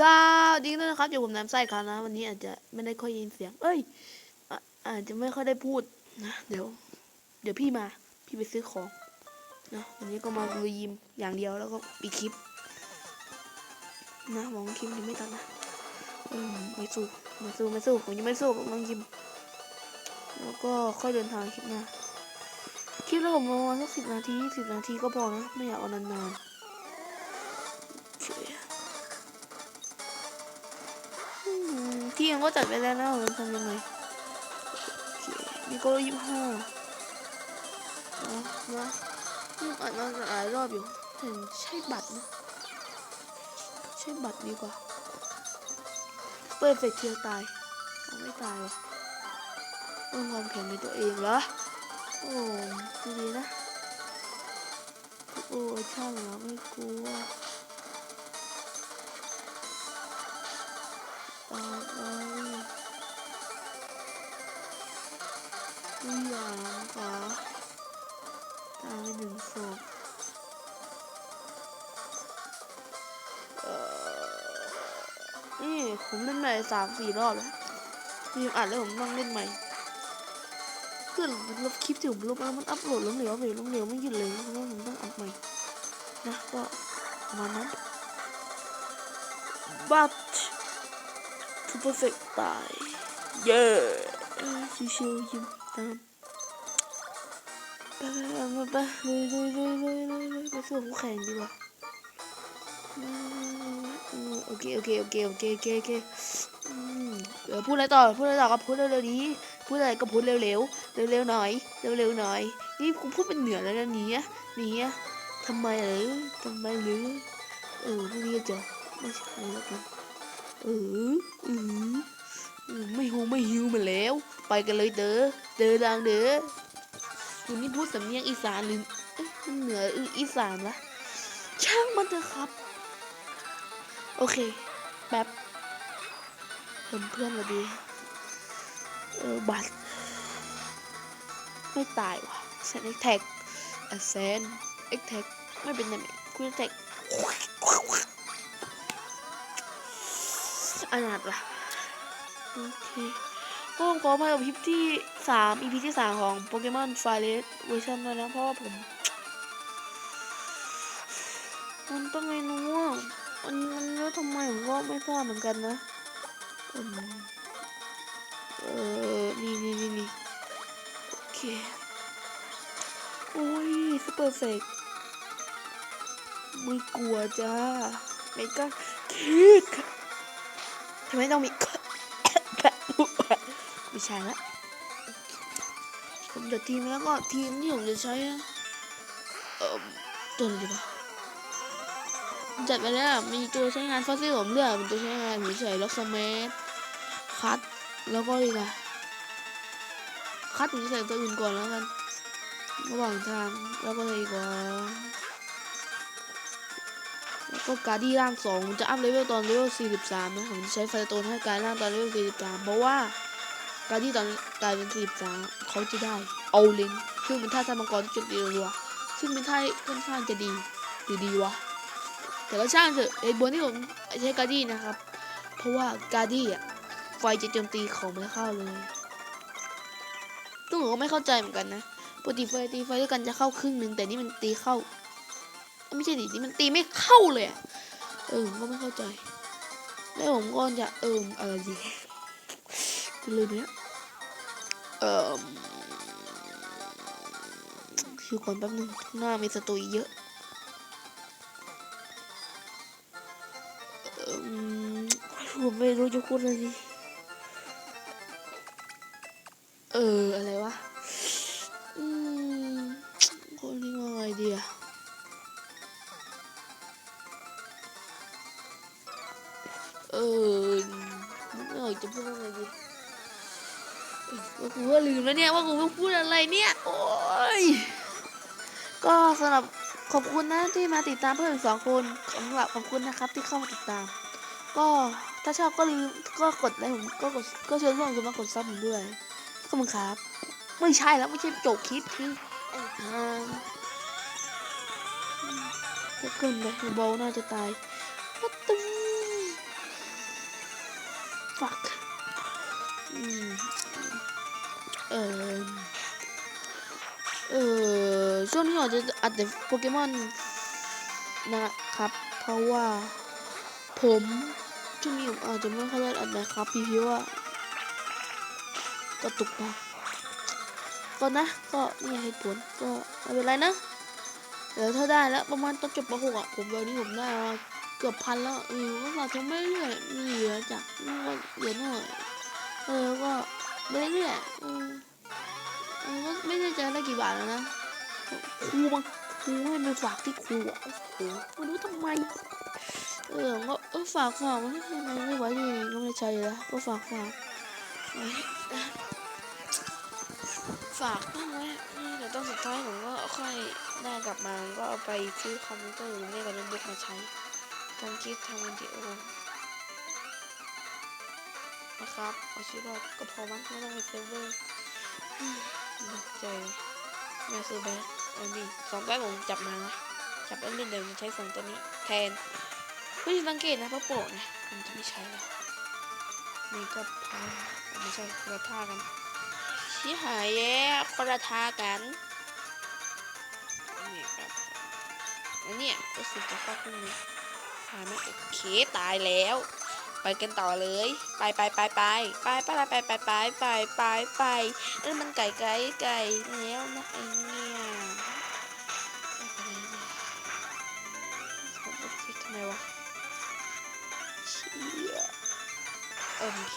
สวัสดีนะครับอยู่ผมน้ำไส้ครับนะ วันนี้อาจจะไม่ได้ค่อยยินเสียง เอ้ยอะอาจจะไม่ค่อยได้พูดนะเดี๋ยว เดี๋ยวพี่มา พี่ไปซื้อของนะวันนี้ก็มาลุยยิมอย่างเดียวแล้วก็ปิดคลิป นะหวังคลิปนี้ไม่ตัดนะมไม่สู้ไม่สู้ไม่สู้ผมยังไม่สู้ผมต้องยิม แล้วก็ค่อยเดินทางคลิปหน้าคลิปแล้วผมประมาณสักสิบนาทีสิบนาทีก็พอนะไม่อยากเอานานๆ ที่ยังก็จัดไปแล้วนะเราทำยังไงนี่ก็ยี่สิบห้าเอามาอืมอ่านมาหลายรอบอยู่แต่ใช่บัตรนะใช่บัตรดีกว่า เปิดเฟเทียวตายไม่ตายวะเพิ่มความแข็งในตัวเองเหรอ โอ้ดีๆนะ โอ้ช่างเหรอไม่กลัวตา หนึ่งศพเอ่อนี่ผมเล่นใหม่สามสี่รอบแล้วนี่อัดแล้วผมต้องเล่นใหม่เพื่อนลบคลิปที่ผมลบแล้วมันอัพโหลดล้มเหลวไปล้มเหลวไม่หยุดเลยเพราะว่าผมต้องอัดใหม่นะก็ประมาณนั้น but to perfect ตายเย้ชิวๆยิ้มตาม ไปไปไปเลยเลยเลยเลยเลยไปสู้คู่แข่งดีกว่าโอเคโอเคโอเคโอเคโอเคโอเคเดี๋ยวพูดอะไรต่อพูดอะไรต่อก็พูดเร็วๆดีพูดอะไรก็พูดเร็วๆเร็วๆหน่อยเร็วๆหน่อย นี่กูพูดเป็นเหนือแล้วนะนีอะนีอะทำไมหรือทำไมหรือเออพวกนี้จะไม่ใช่แล้วกันเออเออไม่ฮูไม่ฮิวมาแล้ว ไปกันเลยเด้อเด้อดังเด้อ คุณนี่พูดสำเนียงอีสานหรือเอ๊ะมันเหนือหรืออีสานวะช่างมันเถอะครับ โอเคแป๊บเพื่อนเพื่อนๆสวัสดี เออบัตรไม่ตายว่ะเซนเอ็กแท็กเซนเอ็กแท็กไม่เป็นยังไงคุณแท็กอนาถว่ะโอเค ก็ต้องขออภัยกับคลิปที่สาม EP ที่สามของโปเกมอนไฟเลสเวอร์ชันด้วยนะเพราะว่าผม มันต้องไงนู้อะมันมันแล้วทำไมผมก็ไม่ทราบเหมือนกันนะเออนี่นี่นี่นี่โอเคโอ้ยซูเปอร์เฟกไม่กลัวจ้าไม่กล้าคิดทำไมต้องมี ใช่ละผมจัดทีมแล้วก็ทีมที่ผมจะใช้เอ่อตัวไรดีวะจัดไปแล้วมีตัวใช้งานฟอสซิลผมเลือกเป็นตัวใช้งานเฉยๆล็อกสเมธคัตแล้วก็ดีกนะคัตผมจะใส่ตัวอื่นก่อนแล้วกันระหว่างทางแล้วก็เลยอีกว่าแล้วก็การดี้ร่างสองผมจะอัพเลเวลตอนเลเวล43นะผมจะใช้ไฟโตนให้การร่างตอนเลเวล43เพราะว่า การที่ตอนกลายเป็นสีฟ้าเขาจะได้เอาลิงซึ่งเป็นท่าทางมังกรจุดเดียวรัวซึ่งเป็นท่าค่อนข้างจะดีหรือดีวะแต่ก็ช่างเถอะไอ้บนที่ผมใช้การดี้นะครับ เพราะว่าการดี้อะไฟจะโจมตีของไม่เข้าเลยซึ่งผมก็ไม่เข้าใจเหมือนกันนะปกติไฟตีไฟด้วยกันจะเข้าครึ่งหนึ่งแต่นี่มันตีเข้าไม่ใช่ดินี่มันตีไม่เข้าเลยเออผมก็ไม่เข้าใจ แล้วผมก็จะเอิมอะไรดี เลยเนี้ยเอ่อคิวก่อนแป๊บนึงหน้ามีสตูอีกเยอะเอิ่มผมไม่รู้จะพูดอะไรดีเออ อะไรวะ กูก็ลืมแล้วเนี่ยว่ากูต้องพูดอะไรเนี่ย โอ้ย ก็สำหรับขอบคุณนะที่มาติดตามเพื่อนสองคนสำหรับขอบคุณนะครับที่เข้ามาติดตาม ก็ถ้าชอบก็ลืมก็กดไลค์ผมก็กดก็เชิญพวกคุณมากดซับผมด้วยขอบคุณครับ ไม่ใช่แล้วไม่ใช่จบคลิปที่ไอ้ทางก็เกินไปเบาน่าจะตายวัดตึง fuck อืม เออเออช่วงนี้อาจจะอัดแต่โปเกมอนนะครับ เพราะว่าผมช่วงนี้ผมอาจจะไม่ค่อยได้อัดนะครับพี่พี่ว่าก็ตุกปากก็นะ ก็นี่เหตุผลก็ไม่เป็นไรนะเดี๋ยวถ้าได้แล้วประมาณตอนจบป .6 อะผมวันนี้ผมได้มาเกือบพันแล้วเออก็สะสมไม่เรื่อยมีเหลือจากนี่ก็เหลือหน่อยเออก็ ไม่เรื่อยๆเออเออก็ไม่ได้เจอได้กี่บาทแล้วนะครูมาครูให้ไปฝากที่ครูอะโอ้โหไม่รู้ทำไม เออก็เออฝากฝากมันทำไมไม่ไหวดีก็ไม่ใช่แล้วก็ฝากฝากไว้ฝากบ้างไว้เดี๋ยวตอนสุดท้ายผมก็ค่อยได้กลับมาก็เอาไปซื้อคอมพิวเตอร์หรือไม่ก็โน้ตบุ๊กมาใช้ทำคลิปทำวิดีโอ นะครับเอาชื่อว่ก็พอมั้งไม่ต้องไปเซิร์ฟเวอร์อืมเจอแม่ซื้อแบงค์อันนี้สองแบงค์ผมจับมานะจับเล่นเดี๋ยวผมใช้สองตัวนี้แทนไม่สังเกตนะพระโปะนะมันจะไม่ใช้แล้วนี่ก็พาไม่ใช่คนละท่ากันชี้หายแย่คนละท่ากันนี่ครับอันนี้ยรู้สึกจะเข้าขึ้นนี้หายไหมโอเคตายแล้ว ไปกันต่อเลย ไปไปไปไปไปไปไปไปไปไปไปไปเออมันไก่ไก่ไก่แล้วนะไอเนี่ยไปเงี้ยทำไมวะเชี่ยโอเค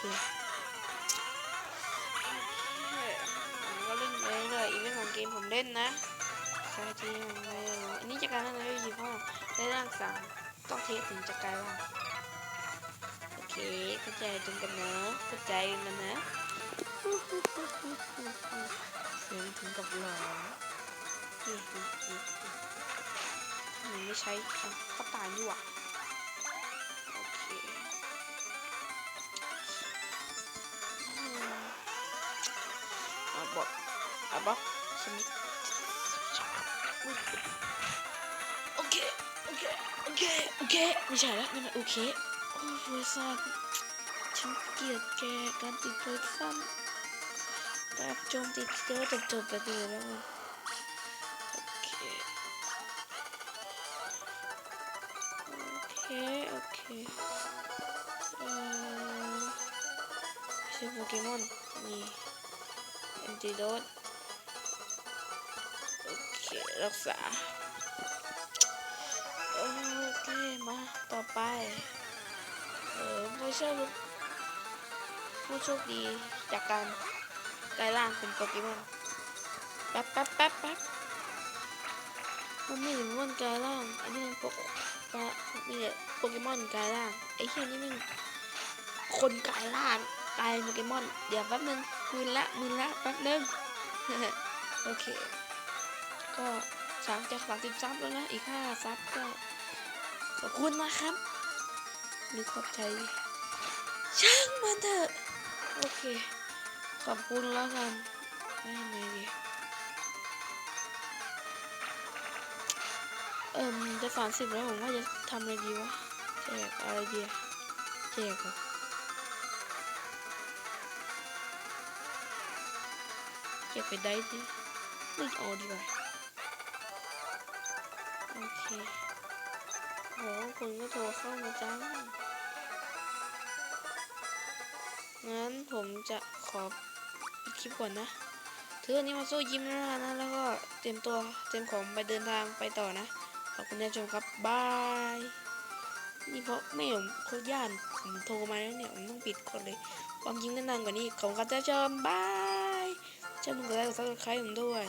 ผมก็เล่นไปเรื่อยอีเวนต์ของเกมผมเล่นนะใช่ที่ผมไม่รู้อันนี้จาการนั่นเลยอยู่พราะได้ร่างสามต้องเทสถึงจะกลายร่าง เคเข้าใจตรงกันนะเข้าใจมันนะเสียงถึงกับหลอนี่นี่นี่ทำไมไม่ใช้อะเขาตายนี่หว่าโอเคอืมอะบอกอะบอกชนิดอุ๊ยโอเค โอเค โอเค โอเค ไม่ใช่แล้วนั่นมันโอเคโอ้ย บริษัทฉันเกลียดแกการติดเพิร์ซันแบบโจมตีเจอจบๆไปเลยแล้วมันโอเค โอเค โอเคเอ่อไม่ใช่โปเกมอนนี่แอนติโดตโอเครักษา โอเค มาต่อไป เออผู้โชคผู้โชคดีจากการกลายร่างเป็นโปเกมอนแป๊บแป๊บแป๊บแป๊บมันไม่เห็นมันกลายร่าง อันนี้มันโปปะนี่แหละโปเกมอนกลายร่างไอ้แค่นี้มันคนกลายร่างกลายโปเกมอน เดี๋ยวแป๊บนึงมืนละมืนละแป๊บนึงโอเค ก็สามจากสามสิบซับแล้วนะ อีกห้าซับก็ขอบคุณนะครับ มีขอบใจช่างมันเถอะโอเค ขอบคุณแล้วกันไม่ไงดีเอิ่มจะสามสิบแล้วผมว่าจะทำอะไรดีวะแจกอะไรดีแจกเหรอเก็บไปได้ดิไม่เอาดีกว่าโอเค โหคนก็โทรเข้ามาจัง งั้นผมจะขอปิดคลิปก่อนนะถืออันนี้มาสู้ยิ้มแล้วนะ แล้วก็เตรียมตัวเตรียมของไปเดินทางไปต่อนะ ขอบคุณที่ชมครับ บาย นี่เพราะแม่ผมเขาย่านผมโทรมาแล้วเนี่ย ผมต้องปิดก่อนเลย ความจริงนานๆกว่านี้ขอบคุณที่ชมบายชอบมึงก็ได้กดซับสไครต์ผมด้วย